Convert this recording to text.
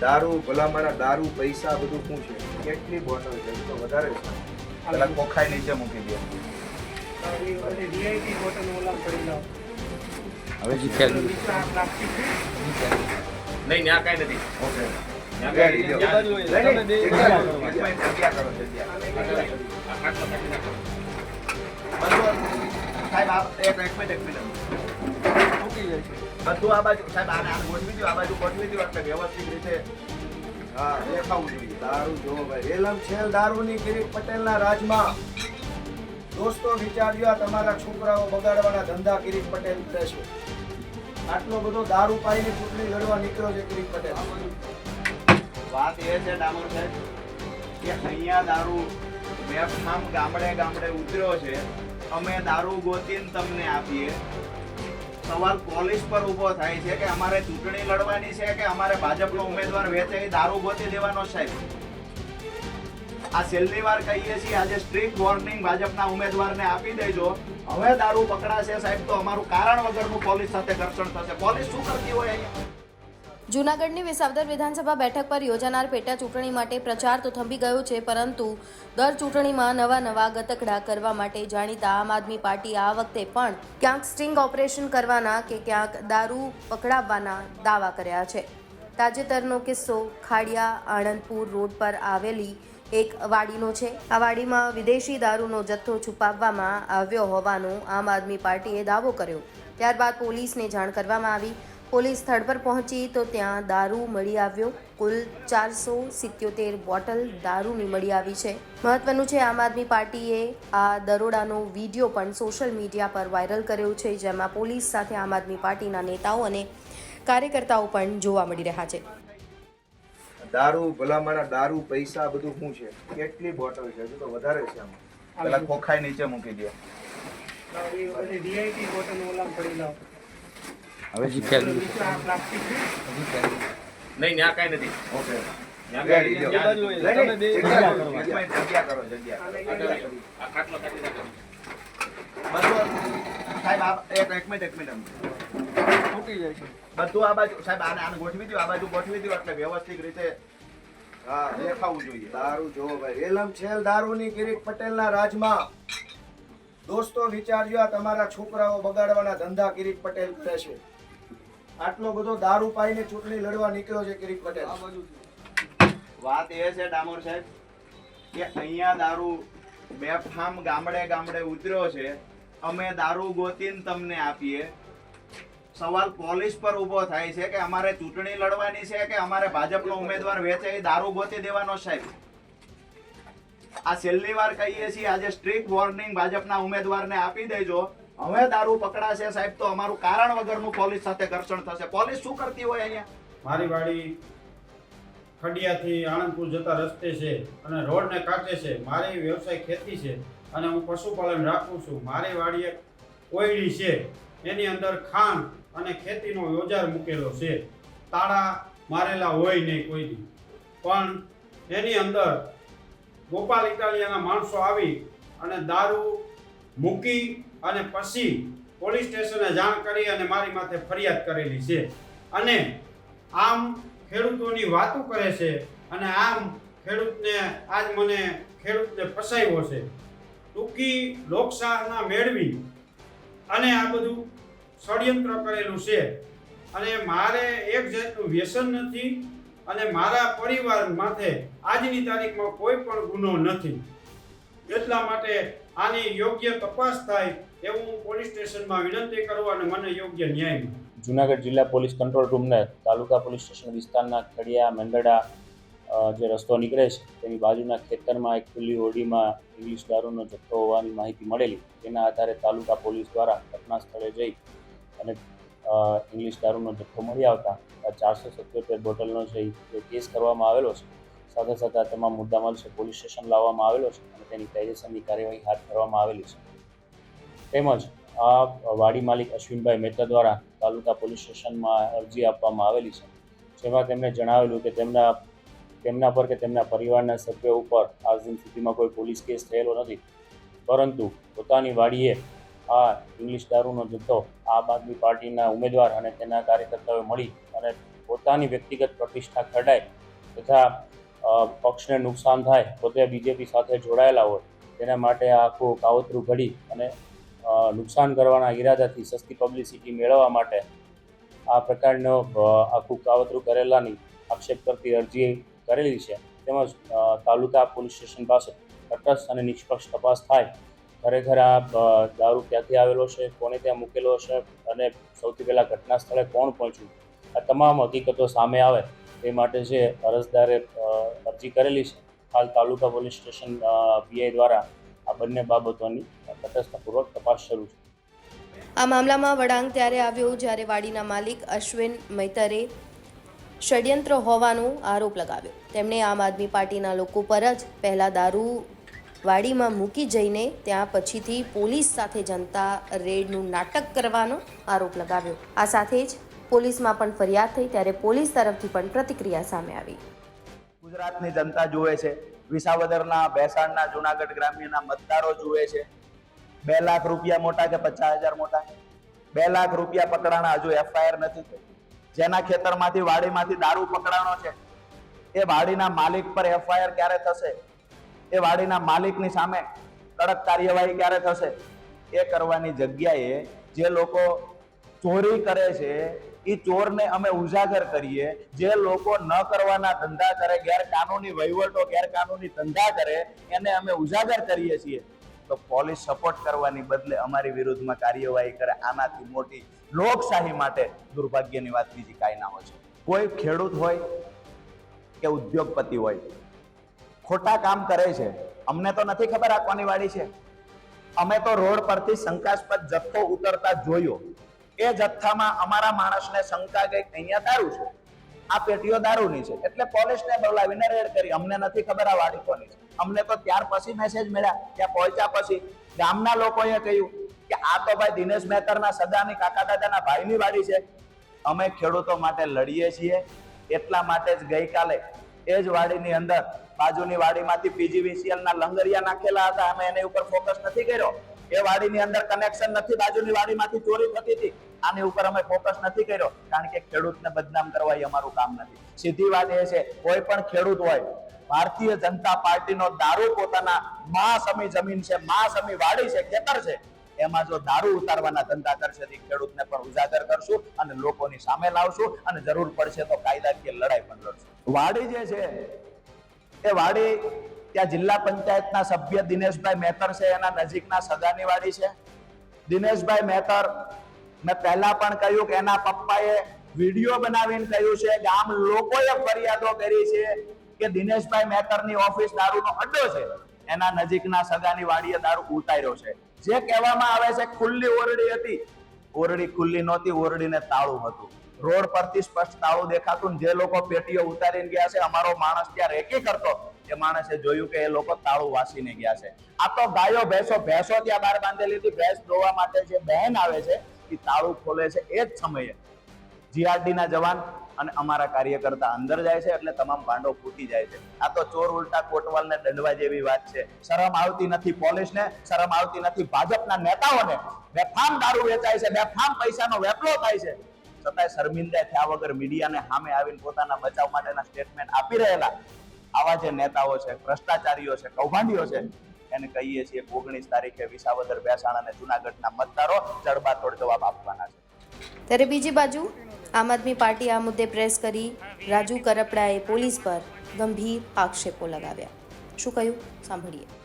દારૂ ભલામણા દારૂ પૈસા બધું શું છે? કેટલી બોટલ છે? તો વધારે છે. પેલા કોખાઈ નીચે મૂકી દે. વીઆઈપી બોટલ ઓલા પડી લાવ હવે જે ખ્યાલ નહીં ત્યાં કાંઈ નથી. ઓકે સાહેબ એક એક મિનિટ. વિચારજો તમારા છોકરાઓ બગાડવાના ધંધા કિરીટ પટેલ આટલો બધો દારૂ પાઈને ચૂંટણી લડવા નીકળ્યો છે કિરીટ પટેલ. વાત એ છે, ડામોર સાહેબ, કે અહીંયા દારૂ ગામડે ગામડે ઉતર્યો છે. અમે દારૂ ગોતીને તમને આપીએ. સવાલ પોલીસ પર ઊભો થાય છે કે અમારે ચૂંટણી લડવાની છે કે અમારે ભાજપનો ઉમેદવાર વેચે દારૂ ગોતી દેવાનો સાહેબ? આ છેલ્લી વાર કહીએ છીએ, આજે સ્ટ્રીટ વોર્નિંગ ભાજપના ઉમેદવારને આપી દેજો. હવે દારૂ પકડાશે સાહેબ, તો અમારું કારણ વગરનું પોલીસ સાથે ઘર્ષણ થશે. પોલીસ શું કરતી હોય અહીંયા? જૂનાગઢની વિસાવદર વિધાનસભા બેઠક પર યોજાનાર પેટા ચૂંટણી માટે પ્રચાર તો થંભી ગયો છે, પરંતુ દર ચૂંટણીમાં નવા નવા ગતકડા કરવા માટે જાણીતા આમ આદમી પાર્ટી આ વખતે પણ ક્યાંક સ્ટિંગ ઓપરેશન કરવાના કે ક્યાંક દારૂ પકડાવવાના દાવા કર્યા છે. તાજેતરનો કિસ્સો ખાડિયા આણંદપુર રોડ પર આવેલી એક વાડીનો છે. આ વાડીમાં વિદેશી દારૂનો જથ્થો છુપાવવામાં આવ્યો હોવાનો આમ આદમી પાર્ટીએ દાવો કર્યો. ત્યારબાદ પોલીસને જાણ કરવામાં આવી. પોલીસ સ્થળ પર પહોંચી તો ત્યાં દારૂ મળી આવ્યો. કુલ ચારસો સિત્યોતેર બોટલ દારૂની મળી આવી છે. મહત્વનું છે આમ આદમી પાર્ટીએ આ દરોડાનો વીડિયો પણ સોશિયલ મીડિયા પર વાયરલ કર્યો છે જેમાં પોલીસ સાથે આમ આદમી પાર્ટીના નેતાઓ અને કાર્યકર્તાઓ પણ જોવા મળી રહ્યા છે. દારૂ ભલામણા દારૂ પૈસા બધું શું છે? કેટલી બોટલ છે? હજુ તો વધારે છે આમ. પેલા ખોખાઈ નીચે મૂકી દે. હવે જી ખ્યાલ નહીં ત્યાં કાંઈ નથી. ઓકે. બધું આ એક એક મિનિટ એક મિનિટ બધું આ બાજુ સાહેબ આને આને ગોઠવી દો આ બાજુ ગોઠવી દો એટલે વ્યવસ્થિત રીતે હા દેખાવું જોઈએ. દારૂ જો ભાઈ. એલમ છેલ દારૂની કિરીટ પટેલના રાજમાં દોસ્તો, વિચારજો, આ તમારા છોકરાઓ બગાડવાના ધંધા કિરીટ પટેલ થશે આટલો બધો દારૂ પાઈને ચૂંટણી લડવા નીકળ્યો છે કિરીટ પટેલ. વાત એ છે, ડામોર સાહેબ, કે અહીંયા દારૂ બેફામ ગામડે ગામડે ઉતર્યો છે. અમે દારૂ ગોતીને તમને આપીએ. સવાલ પોલીસ પર ઊભો થાય છે કે અમારે ચૂંટણી લડવાની છે કે અમારે ભાજપનો ઉમેદવાર વેચે દારૂ ગોતી દેવાનો સાહેબ? આ છેલ્લી વાર કહીએ છીએ, આજે સ્ટ્રીટ વોર્નિંગ ભાજપના ઉમેદવારને આપી દેજો. હવે દારૂ પકડાશે સાહેબ, તો અમારું કારણ વગરનું પોલીસ સાથે ઘર્ષણ થશે. પોલીસ શું કરતી હોય અહીંયા? મારી વાડી ખડિયાથી આણંદપુર જતા રસ્તે છે અને રોડને કાંઠે છે. મારી વ્યવસાય ખેતી છે અને હું પશુપાલન રાખું છું. મારી એક કોયડી છે. એની અંદર ખાંડ અને ખેતીનો ઓજાર મૂકેલો છે. તાળા મારેલા હોય નહીં કોઈની પણ એની અંદર ગોપાલ ઇટાલિયાના માણસો આવી અને દારૂ મૂકી અને પછી પોલીસ સ્ટેશને જાણ કરી અને મારી માથે ફરિયાદ કરેલી છે. અને આમ ખેડૂતોની વાતો કરે છે અને આમ ખેડૂતને આજ મને ખેડૂતને ફસાયો છે. ટૂંકી લોકશાહના મેળવી અને આ બધું ષડયંત્ર કરેલું છે. અને મારે એક જાતનું વ્યસન નથી અને મારા પરિવાર માથે આજની તારીખમાં કોઈ પણ ગુનો નથી. એટલા માટે આની યોગ્ય તપાસ થાય એવું હું પોલીસ સ્ટેશનમાં વિનંતી કરું અને મને યોગ્ય ન્યાય જુનાગઢ જિલ્લા પોલીસ કંટ્રોલ રૂમને તાલુકા પોલીસ સ્ટેશન વિસ્તારના ખડિયા, મેંદડા જે રસ્તો નીકળે છે, તેની બાજુના ખેતરમાં એક ખુલ્લી હોડીમાં ઇંગ્લિશ દારૂનો જથ્થો હોવાની માહિતી મળેલી. તેના આધારે તાલુકા પોલીસ દ્વારા ઘટના સ્થળે જઈ અને ઇંગ્લિશ દારૂનો જથ્થો મળી આવતા ચારસો સત્યોતેર બોટલનો એ કેસ કરવામાં આવેલો છે, સાથે સાથે આ તમામ મુદ્દામાલ છે પોલીસ સ્ટેશન લાવવામાં આવેલો છે અને તેની કાયદેસરની કાર્યવાહી હાથ ધરવામાં આવેલી છે. તેમજ આ વાડી માલિક અશ્વિનભાઈ મહેતા દ્વારા તાલુકા પોલીસ સ્ટેશનમાં અરજી આપવામાં આવેલી છે, જેમાં તેમણે જણાવેલું કે તેમના તેમના પર કે તેમના પરિવારના સભ્યો ઉપર આજ સુધીમાં કોઈ પોલીસ કેસ થયેલો નથી, પરંતુ પોતાની વાડીએ આ ઇંગ્લિશ દારૂનો જથ્થો આમ આદમી પાર્ટીના ઉમેદવાર અને તેના કાર્યકર્તાઓએ મળી અને પોતાની વ્યક્તિગત પ્રતિષ્ઠા ખરડાય તથા પક્ષને નુકસાન થાય, પોતે બીજેપી સાથે જોડાયેલા હોય, તેના માટે આખું કાવતરું ઘડી અને નુકસાન કરવાના ઈરાદાથી સસ્તી પબ્લિસિટી મેળવવા માટે આ પ્રકારનો આખું કાવતરું કરેલાની આક્ષેપ કરતી અરજી કરેલી છે. તેમજ તાલુકા પોલીસ સ્ટેશન પાસે તટસ્થ અને નિષ્પક્ષ તપાસ થાય ખરેખર આ દારૂ ક્યાંથી આવેલો છે કોને ત્યાં મૂકેલો છે અને સૌથી પહેલાં ઘટના સ્થળે કોણ પહોંચ્યું? આ તમામ હકીકતો સામે આવે તે માટે જે અરજદારે અરજી કરેલી છે, હાલ તાલુકા પોલીસ સ્ટેશન પીઆઈ દ્વારા આ બંને બાબતોની તટસ્થપૂર્વક તપાસ શરૂ છે. આ મામલામાં વળાંક ત્યારે આવ્યો જ્યારે વાડીના માલિક અશ્વિન મૈતરે ષડયંત્ર હોવાનો આરોપ લગાવ્યો. તેમણે આમ આદમી પાર્ટીના લોકો પર જ પહેલા દારૂ વાડીમાં મૂકી જઈને ત્યાં પછીથી પોલીસ સાથે જનતા રેડનું નાટક કરવાનો આરોપ લગાવ્યો. આ સાથે જ પોલીસમાં પણ ફરિયાદ થઈ ત્યારે પોલીસ તરફથી પણ પ્રતિક્રિયા સામે આવી. ગુજરાતની જનતા જુએ છે. વિસાવદરના ભેસાણના જુનાગઢ ગ્રામ્યના મતદારો જુએ છે. બે લાખ રૂપિયા મોટા કે પચાસ હજાર મોટા? બે લાખ રૂપિયા પકડાણા હજુ એફઆઈઆર નથી જેના ખેતરમાંથી વાડીમાંથી દારૂ પકડાણો છે. એ વાડીના માલિક પર એફઆઈઆર ક્યારે થશે? એ વાડીના માલિકની સામે કડક કાર્યવાહી ક્યારે થશે? એ કરવાની જગ્યાએ જે લોકો ચોરી કરે છે એ ચોરને અમે ઉજાગર કરીએ. જે લોકો ન કરવાના ધંધા કરે, ગેરકાનૂની વહીવટો, ગેરકાનૂની ધંધા કરે, એને અમે ઉજાગર કરીએ છીએ. તો પોલીસ સપોર્ટ કરવાની બદલે અમારી વિરુદ્ધમાં કાર્યવાહી કરે. આનાથી મોટી લોકશાહી માટે દુર્ભાગ્યની વાત બીજી કાંઈ ના હોય છે કોઈ ખેડૂત હોય કે ઉદ્યોગપતિ હોય ખોટા કામ કરે છે. અમને તો નથી ખબર આ કોની વાડી છે. અમે તો રોડ પરથી શંકાસ્પદ જથ્થો ઉતરતા જોયો. એ જથ્થામાં અમારા માણસને શંકા ગઈ, અહીંયા દારૂ છે. આ પેટીઓ દારૂની છે. એટલે પોલીસને બોલાવીને રેડ કરી. અમને નથી ખબર આ વાડી કોની છે. અમને તો ત્યાર પછી મેસેજ મળ્યા ત્યાં પહોંચ્યા પછી ગામના લોકોએ કહ્યું કે, આ તો ભાઈ દિનેશ મહેતરના સદાની કાકા દાદાના ભાઈની વાડી છે. અમે ખેડૂતો માટે લડીએ છીએ. એટલા માટે જ ગઈકાલે એ જ વાડીની અંદર બાજુની વાડીમાંથી પીજીવીસીએલ ના લંગરિયા નાખેલા હતા. અમે એની ઉપર ફોકસ નથી કર્યો. એ વાડીની અંદર કનેક્શન નથી. બાજુની વાડીમાંથી ચોરી થતી હતી. આની ઉપર અમે ફોકસ નથી કર્યો. કારણ કે ખેડૂતને બદનામ કરવા એ અમારું કામ નથી. સીધી વાત એ છે, કોઈ પણ ખેડૂત હોય, ભારતીય જનતા પાર્ટીનો દારૂ પોતાના મા સમી જમીન છે મા સમી વાડી છે, ખેતર છે, એમાં જો દારૂ ઉતારવાના ધંધા કરશે તો ખેડૂતને પણ ઉજાગર કરશું અને લોકોની સામે લાવશું અને જરૂર પડશે તો કાયદાકીય લડાઈ પણ લડશું. વાડી જે છે, એ વાડી ત્યાં જિલ્લા પંચાયતના સભ્ય દિનેશભાઈ મહેતર છે, એના નજીકના સગાની વાડી છે. દિનેશભાઈ મહેતર મેં પહેલા પણ કહ્યું કે એના પપ્પાએ વીડિયો બનાવીને કહ્યું છે ગામ લોકોએ ફરિયાદો કરી છે કે દિનેશભાઈ મહેતરની ઓફિસ દારૂનો અડ્ડો છે. એના નજીકના સગાની વાડીએ દારૂ ઉતાર્યો છે. જે કહેવામાં આવે છે, ખુલ્લી ઓરડી હતી. ઓરડી ખુલ્લી નહોતી, ઓરડીને તાળું હતું. રોડ પરથી સ્પષ્ટ તાળું દેખાતું જે લોકો પેટીઓ ઉતારીને ગયા છે, અમારો માણસ ત્યાં રેકી કરતો, એ માણસે જોયું કે એ લોકો તાળું વાસીને ગયા છે. આ તો ગાયો ભેંસો ભેંસો ત્યાં બહાર બાંધેલી હતી. ભેંસ ધોવા માટે જે બહેન આવે છે, એ તાળું ખોલે છે એ જ સમયે. જીઆરડી ના જવાન અને અમારા કાર્યકર્તા અંદર જાય છે એટલે તમામ ભાંડો ફૂટી જાય છે. આ તો ચોર ઉલટા કોટવાલને દંડવા જેવી વાત છે. શરમ આવતી નથી પોલીસને, શરમ આવતી નથી ભાજપના નેતાઓને. બેફામ દારૂ વેચાય છે બેફામ પૈસાનો વેપલો થાય છે. છતાંય શર્મિંદા થયા વગર મીડિયાને સામે આવીને પોતાના બચાવ માટેના સ્ટેટમેન્ટ આપી રહેલા આવા જે નેતાઓ છે, ભ્રષ્ટાચારીઓ છે, કૌભાંડીઓ છે, એને કહીએ છીએ ઓગણીસ તારીખે વિસાવદર, બેસાણ અને જુનાગઢના મતદારો જડબાતોડ જવાબ આપવાના છે. ત્યારે બીજી બાજુ આમ આદમી પાર્ટી આ મુદ્દે પ્રેસ કરી રાજુ કરપડાએ પોલીસ પર ગંભીર આક્ષેપો લગાવ્યા. શું કહ્યું? સાંભળીએ.